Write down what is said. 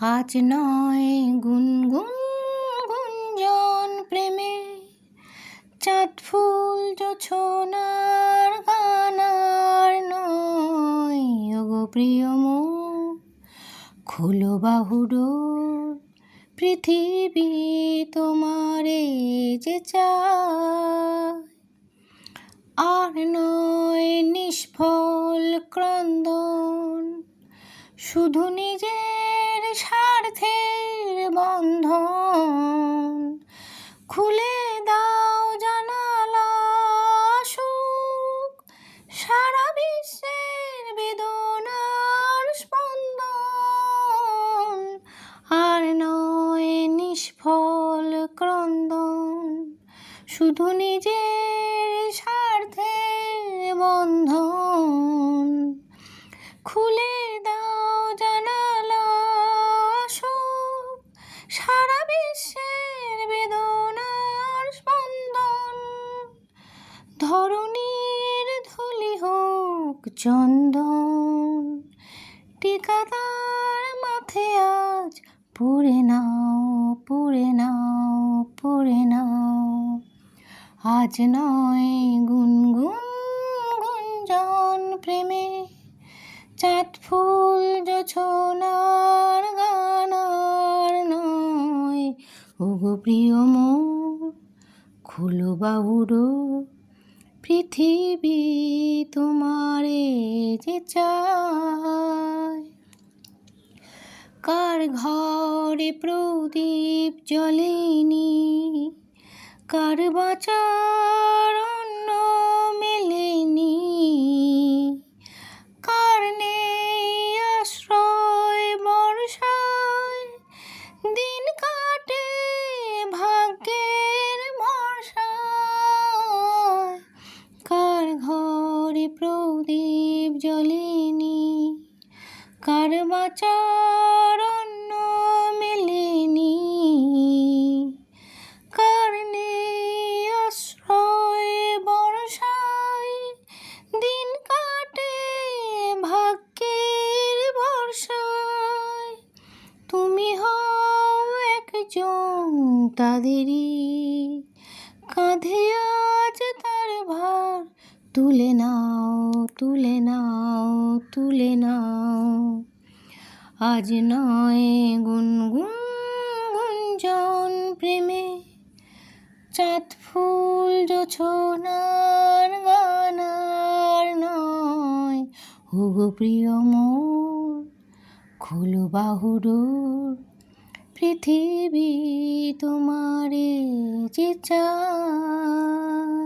আজ নয় গুনগুন গুঞ্জন প্রেমে। চাঁদ ফুল জোছনার গানার নয়, ওগো প্রিয় মন। খোলো বাহুডোর পৃথিবী তোমারে যে চায়। আর নয় নিষ্ফল ক্রন্দন, শুধু নিজের বন্ধন। খুলে দাও জানালা সুখ সারা বিশ্বের বেদনার স্পন্দন। আর নয় নিষ্ফল ক্রন্দন। শুধু নিজের ধরণীর ধুলি হোক চন্দন টিকাদার মাথে আজ পড়ে নাও পড়ে নাও পড়ে নাও। আজ নয় গুনগুন গুঞ্জন প্রেমে, চাঁদ ফুল জোছনার গানার নয়। ওগো প্রিয় মোর, খুলো বাহুরো পৃথিবী তোমারে যে চায়। কার ঘরে প্রদীপ জ্বলেনি কার বাঁচার অন্ন জ্বলেনি। কার বাঁচার অন্ন মেলেনি? কার আশ্রয় বর্ষায়? দিন কাটে ভাগ্যের ভরসায়। তুমি হও একজন তাদেরই। কাঁধে আজ তার ভার তুলে তুলে নাও, তুলে নাও। আজ নয় গুনগুন গুঞ্জন প্রেমে। চাঁদ ফুল জোছনার গানার নয়। হুগো প্রিয় মোর, খুলো বাহুডোর। পৃথিবী তোমারে যে চায়